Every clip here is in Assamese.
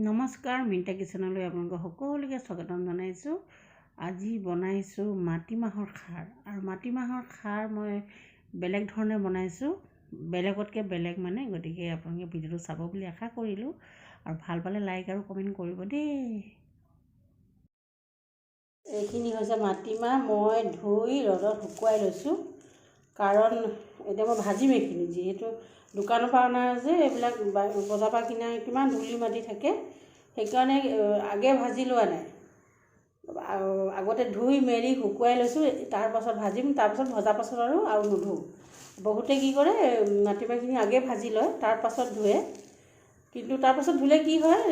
নমস্কাৰ মিণ্টা কিচেনলৈ আপোনালোকক সকলোকে স্বাগতম জনাইছোঁ। আজি বনাইছোঁ মাটিমাহৰ খাৰ। আৰু মাটিমাহৰ খাৰ মই বেলেগ ধৰণে বনাইছোঁ। বেলেগতকৈ বেলেগ মানে গতিকে আপোনালোকে ভিডিঅ'টো চাব বুলি আশা কৰিলোঁ। আৰু ভাল পালে লাইক আৰু কমেণ্ট কৰিব দেই। এইখিনি হৈছে মাটিমাহ মই ধুই ৰ'দত শুকুৱাই লৈছোঁ। কাৰণ এতিয়া মই ভাজিম এইখিনি যিহেতু দোকানৰ পৰা অনা যে এইবিলাক বজাৰৰ পৰা কিনা কিমান ধূলি মাটি থাকে সেইকাৰণে আগে ভাজি লোৱা নাই। আগতে ধুই মেলি শুকুৱাই লৈছোঁ তাৰপাছত ভাজিম তাৰপাছত ভজাৰ পাছত আৰু আৰু নুধুওঁ বহুতে কি কৰে মাটিমাহখিনি আগে ভাজি লয় তাৰপাছত ধুৱে। কিন্তু তাৰপাছত ধুলে কি হয়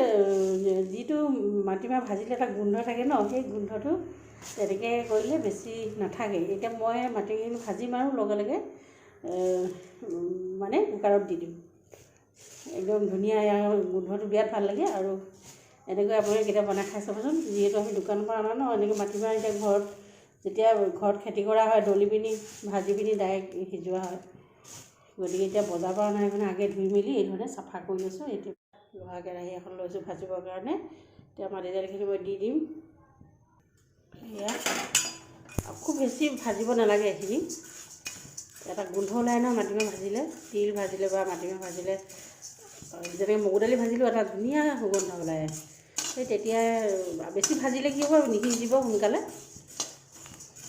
যিটো মাটিমাহ ভাজিলে এটা গোন্ধ থাকে ন সেই গোন্ধটো তেনেকৈ কৰিলে বেছি নাথাকে। এতিয়া মই মাটিখিনি ভাজিম আৰু লগে লগে মানে কুকাৰত দি দিম। একদম ধুনীয়া গোন্ধটো বিৰাট ভাল লাগে আৰু এনেকৈ আপোনালোকে কেতিয়াবা বনাই খাই চাবচোন। যিহেতু আমি দোকানৰ পৰা অনা ন এনেকৈ মাটিমাহ এতিয়া ঘৰত যেতিয়া ঘৰত খেতি কৰা হয় দলি পিনি ভাজি পিনি ডাইৰেক্ট সিজোৱা হয়। গতিকে এতিয়া বজাৰৰ পৰা অনা সেইকাৰণে আগে ধুই মেলি এইধৰণে চাফা কৰি লৈছোঁ। এতিয়া লোহা কেৰাহী এখন লৈছোঁ ভাজিবৰ কাৰণে। এতিয়া মাটি দাইলখিনি মই দি দিম। এয়া। খুব বেছি ভাজিব নালাগে এইখিনি। এটা গোন্ধ ওলায় ন মাটিমাহ ভাজিলে তিল ভাজিলে বা মাটিমাহ ভাজিলে। যেনেকৈ মগু দালি ভাজিলেও এটা ধুনীয়া সুগন্ধ ওলায়। সেই তেতিয়া বেছি ভাজিলে কি হ'ব নিসিজিব সোনকালে।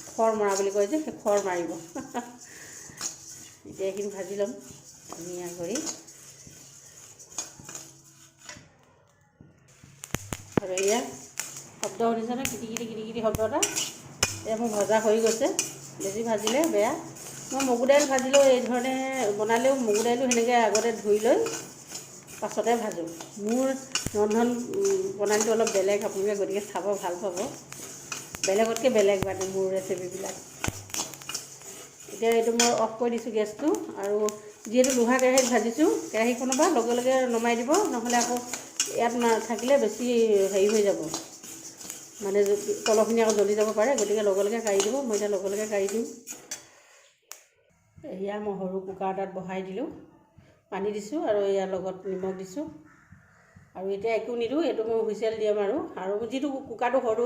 খৰ মৰা বুলি কয় যে সেই খৰ মাৰিব। এতিয়া এইখিনি ভাজি ল'ম ধুনীয়া কৰি। শব্দ শুনিছেনে কিটি কিটি কিটি কিটি শব্দ এটা। এতিয়া মোৰ ভজা হৈ গৈছে বেছি ভাজিলে বেয়া। মই মগু দাইল ভাজিলেও এই ধৰণে, বনালেও মগু দাইলো সেনেকৈ আগতে ধুই লৈ পাছতে ভাজোঁ। মোৰ ৰন্ধন প্ৰণালীটো অলপ বেলেগ, আপোনালোকে গতিকে চাব ভালো পাব। বেলেগতকৈ বেলেগ মানে মোৰ ৰেচিপিবিলাক। এতিয়া এইটো মই অফ কৰি দিছোঁ গেছটো আৰু যিহেতু লোহা কেৰাহীত ভাজিছোঁ, কেৰাহীখনৰ পৰা লগে লগে নমাই দিব, নহ'লে আকৌ ইয়াত নাথাকিলে বেছি হেৰি হৈ যাব। মানে তলখিনি আকৌ জ্বলি যাব পাৰে গতিকে লগে লগে কাঢ়ি দিব মই এতিয়া লগে লগে কাঢ়ি দিম। এয়া মই সৰু কুকাৰ এটাত বহাই দিলোঁ পানী দিছোঁ আৰু ইয়াৰ লগত নিমখ দিছোঁ। আৰু এতিয়া একো নিদিওঁ এইটো মই হুইচেল দিম আৰু। আৰু যিটো কুকাৰটো সৰু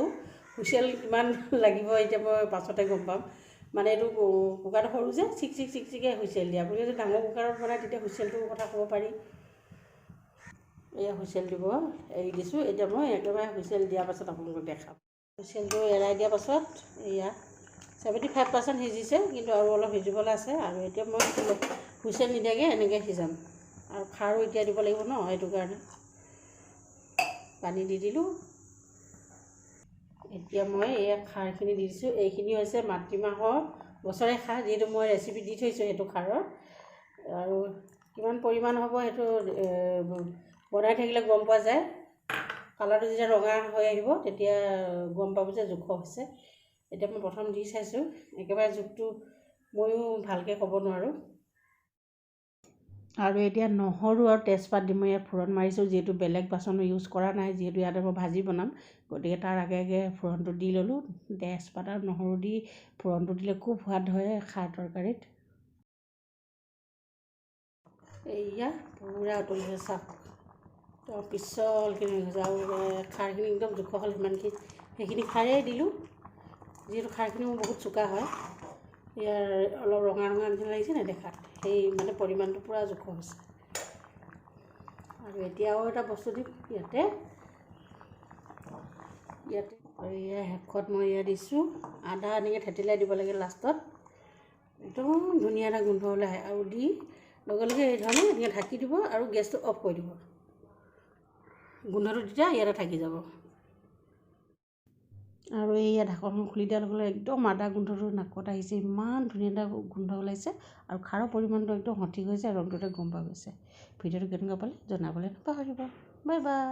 হুইচেল কিমান লাগিব এতিয়া মই পাছতে গম পাম। মানে এইটো কুকাৰটো সৰু যে চিক চিক চিক চিকে হুইচেল দিয়ে। আপুনি যদি ডাঙৰ কুকাৰত বনায় তেতিয়া হুইচেলটোৰ কথা ক'ব পাৰি। এয়া হুইচেল দিব এৰি দিছোঁ। এতিয়া মই একেবাৰে হুইচেল দিয়াৰ পাছত আপোনালোকক দেখাম। হুইচেলটো এৰাই দিয়াৰ পাছত এয়া ছেভেণ্টি ফাইভ পাৰ্চেণ্ট সিজিছে কিন্তু আৰু অলপ সিজিবলৈ আছে। আৰু এতিয়া মই হুইচেল নিদিয়াকৈ এনেকৈ সিজাম। আৰু খাৰো এতিয়া দিব লাগিব ন সেইটো কাৰণে। পানী দি দিলোঁ। এতিয়া মই এই খাৰখিনি দি দিছোঁ। এইখিনি হৈছে মাটিমাহৰ বছৰে খাৰ যিহেতু মই ৰেচিপি দি থৈছোঁ সেইটো খাৰৰ। আৰু কিমান পৰিমাণ হ'ব সেইটো বনাই থাকিলে গম পোৱা যায়। কালাৰটো যেতিয়া ৰঙা হৈ আহিব তেতিয়া গম পাব যে জোখৰ হৈছে। এতিয়া মই প্ৰথম দি চাইছোঁ। একেবাৰে জোখটো ময়ো ভালকৈ ক'ব নোৱাৰোঁ। আৰু এতিয়া নহৰু আৰু তেজপাত দি মই ইয়াত ফোৰণ মাৰিছোঁ যিহেতু বেলেগ বাচন ইউজ কৰা নাই যিহেতু ইয়াতে মই ভাজি বনাম। গতিকে তাৰ আগে আগে ফোৰণটো দি ল'লোঁ। তেজপাত আৰু নহৰু দি ফোৰণটো দিলে খুব সোৱাদ হয় খাৰ তৰকাৰীত। এয়া পূৰা উতলিছে চাওক। পিছলখিনি আৰু খাৰখিনি একদম জোখৰ হ'ল সিমানখিনি। সেইখিনি খাৰেই দিলোঁ। যিহেতু খাৰখিনি মোৰ বহুত চোকা হয়। ইয়াৰ অলপ ৰঙা ৰঙা নিচিনা লাগিছে নাই দেখাত সেই মানে পৰিমাণটো পূৰা জোখৰ হৈছে। আৰু এতিয়া আৰু এটা বস্তু দিম ইয়াতে। ইয়াতে ইয়াৰ শেষত মই ইয়াত দিছোঁ। আদা এনেকৈ থেতেলাই দিব লাগে লাষ্টত। একদম ধুনীয়া এটা গোন্ধ ওলাই আৰু দি লগে লগে এই ধৰণে এনেকৈ ঢাকি দিব আৰু গেছটো অফ কৰি দিব। গোন্ধটো তেতিয়া ইয়াতে থাকি যাব। আৰু এইয়া ঢাকনখন খুলি দিয়াৰ লগে লগে একদম আদা গোন্ধটো নাকত আহিছে ইমান ধুনীয়া এটা গোন্ধ ওলাইছে আৰু খাৰৰ পৰিমাণটো একদম সঠিক হৈছে ৰংটোতে গম পোৱা গৈছে। ভিডিঅ'টো কেনেকুৱা পালে জনাবলৈ নাপাহৰিব বাই বাই।